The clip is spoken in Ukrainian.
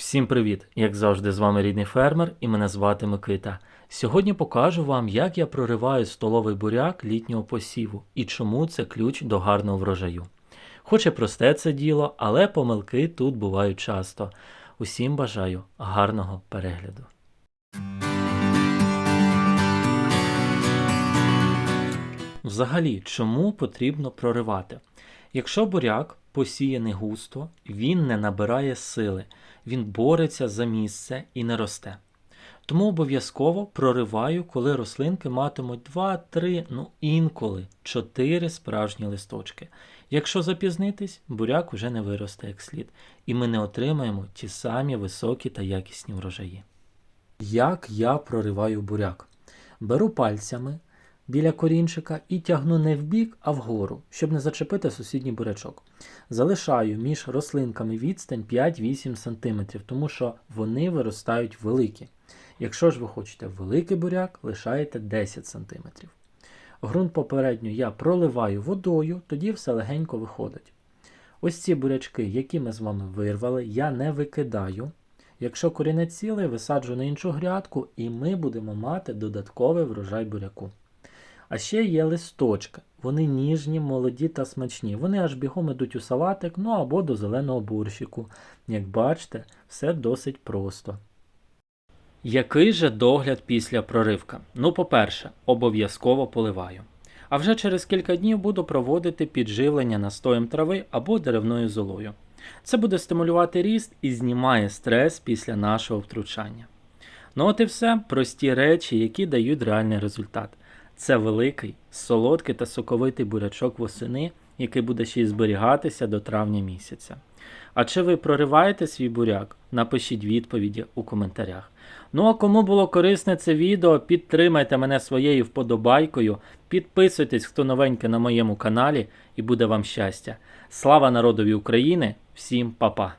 Всім привіт! Як завжди, з вами рідний фермер і мене звати Микита. Сьогодні покажу вам, як я прориваю столовий буряк літнього посіву і чому це ключ до гарного врожаю. Хоч і просте це діло, але помилки тут бувають часто. Усім бажаю гарного перегляду. Взагалі, чому потрібно проривати? Якщо буряк посіяний густо, він не набирає сили, він бореться за місце і не росте. Тому обов'язково прориваю, коли рослинки матимуть 2-3, ну інколи 4 справжні листочки. Якщо запізнитись, буряк уже не виросте як слід, і ми не отримаємо ті самі високі та якісні врожаї. Як я прориваю буряк? Беру пальцями біля корінчика і тягну не вбік, а вгору, щоб не зачепити сусідній бурячок. Залишаю між рослинками відстань 5-8 см, тому що вони виростають великі. Якщо ж ви хочете великий буряк, лишаєте 10 см. Грунт попередньо я проливаю водою, тоді все легенько виходить. Ось ці бурячки, які ми з вами вирвали, я не викидаю. Якщо корінець цілий, висаджу на іншу грядку, і ми будемо мати додатковий врожай буряку. А ще є листочки. Вони ніжні, молоді та смачні. Вони аж бігом ідуть у салатик, ну або до зеленого бурщику. Як бачите, все досить просто. Який же догляд після проривка? Ну, по-перше, обов'язково поливаю. А вже через кілька днів буду проводити підживлення настоєм трави або деревною золою. Це буде стимулювати ріст і знімає стрес після нашого втручання. Ну от і все, прості речі, які дають реальний результат. Це великий, солодкий та соковитий бурячок восени, який буде ще й зберігатися до травня місяця. А чи ви прориваєте свій буряк? Напишіть відповіді у коментарях. Ну а кому було корисне це відео, підтримайте мене своєю вподобайкою, підписуйтесь, хто новенький на моєму каналі, і буде вам щастя. Слава народові України! Всім па-па!